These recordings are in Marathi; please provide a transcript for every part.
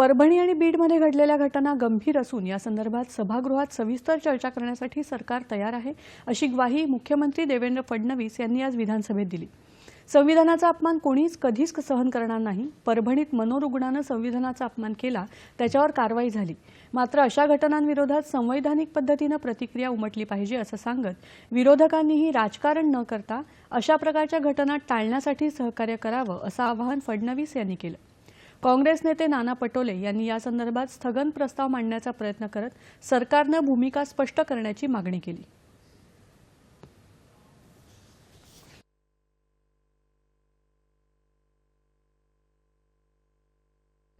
परभणी आणि बीडमध्ये घडलेल्या घटना गंभीर असून या संदर्भात सभागृहात सविस्तर चर्चा करण्यासाठी सरकार तयार आहे अशी ग्वाही मुख्यमंत्री देवेंद्र फडणवीस यांनी आज विधानसभेत दिली. संविधानाचा अपमान कोणीच कधीच सहन करणार नाही. परभणीत मनोरुग्णानं संविधानाचा अपमान केला त्याच्यावर कारवाई झाली. मात्र अशा घटनांविरोधात संवैधानिक पद्धतीनं प्रतिक्रिया उमटली पाहिजे असं सांगत विरोधकांनीही राजकारण न करता अशा प्रकारच्या घटना टाळण्यासाठी सहकार्य करावं असं आवाहन फडणवीस यांनी केलं. काँग्रेस नेते नाना पटोले यांनी यासंदर्भात स्थगन प्रस्ताव मांडण्याचा प्रयत्न करत सरकारनं भूमिका स्पष्ट करण्याची मागणी केली.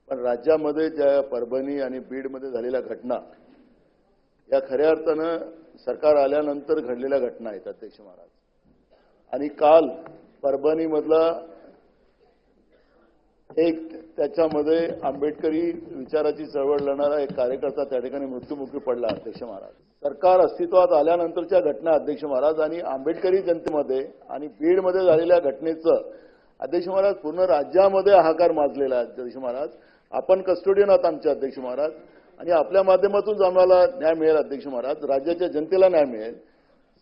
पण राज्यामध्ये ज्या परभणी आणि बीडमध्ये झालेल्या घटना या खऱ्या अर्थानं सरकार आल्यानंतर घडलेल्या घटना आहेत अध्यक्ष महाराज. आणि काल परभणीमधला एक त्याच्यामध्ये आंबेडकरी विचाराची चळवळ लढणारा एक कार्यकर्ता त्या ठिकाणी मृत्युमुखी पडला अध्यक्ष महाराज. सरकार अस्तित्वात आल्यानंतरच्या घटना अध्यक्ष महाराज आणि आंबेडकरी जनतेमध्ये आणि बीडमध्ये झालेल्या घटनेचं अध्यक्ष महाराज पूर्ण राज्यामध्ये हाहाकार माजलेला आहे अध्यक्ष महाराज. आपण कस्टोडियन आहात आमचे अध्यक्ष महाराज. आणि आपल्या माध्यमातून आम्हाला न्याय मिळेल अध्यक्ष महाराज. राज्याच्या जनतेला न्याय मिळेल.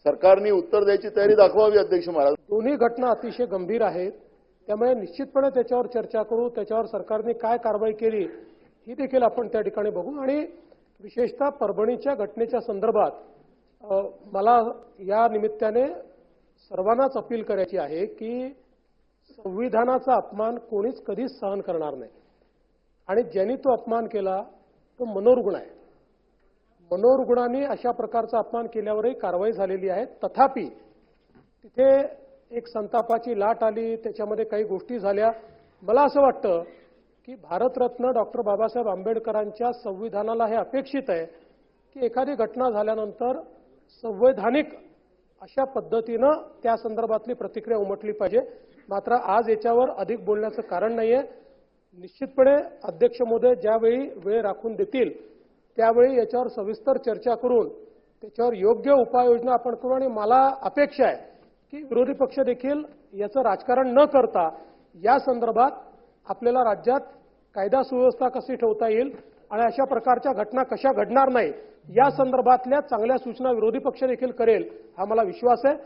सरकारने उत्तर द्यायची तयारी दाखवावी अध्यक्ष महाराज. दोन्ही घटना अतिशय गंभीर आहेत. त्यामुळे निश्चितपणे त्याच्यावर चर्चा करू त्याच्यावर सरकारने काय कारवाई केली ही देखील आपण त्या ठिकाणी बघू. आणि विशेषतः परभणीच्या घटनेच्या संदर्भात मला या निमित्ताने सर्वांनाच अपील करायची आहे की संविधानाचा अपमान कोणीच कधीच सहन करणार नाही. आणि ज्यांनी तो अपमान केला तो मनोरुग्ण आहे. मनोरुग्णांनी अशा प्रकारचा अपमान केल्यावरही कारवाई झालेली आहे. तथापि तिथे एक संतापाची लाट आली त्याच्यामध्ये काही गोष्टी झाल्या. मला असं वाटतं की भारतरत्न डॉक्टर बाबासाहेब आंबेडकरांच्या संविधानाला हे अपेक्षित आहे की एखादी घटना झाल्यानंतर संवैधानिक अशा पद्धतीनं त्या संदर्भातली प्रतिक्रिया उमटली पाहिजे. मात्र आज याच्यावर अधिक बोलण्याचं कारण नाहीये. निश्चितपणे अध्यक्ष मोदय ज्यावेळी वेळ राखून देतील त्यावेळी याच्यावर सविस्तर चर्चा करून त्याच्यावर योग्य उपाययोजना आपण करू आणि मला अपेक्षा आहे की विरोधी पक्ष देखील याचं राजकारण न करता या संदर्भात आपल्याला राज्यात कायदा सुव्यवस्था कशी ठेवता येईल आणि अशा प्रकारच्या घटना कशा घडणार नाही या संदर्भातल्या चांगल्या सूचना विरोधी पक्ष देखील करेल हा मला विश्वास आहे.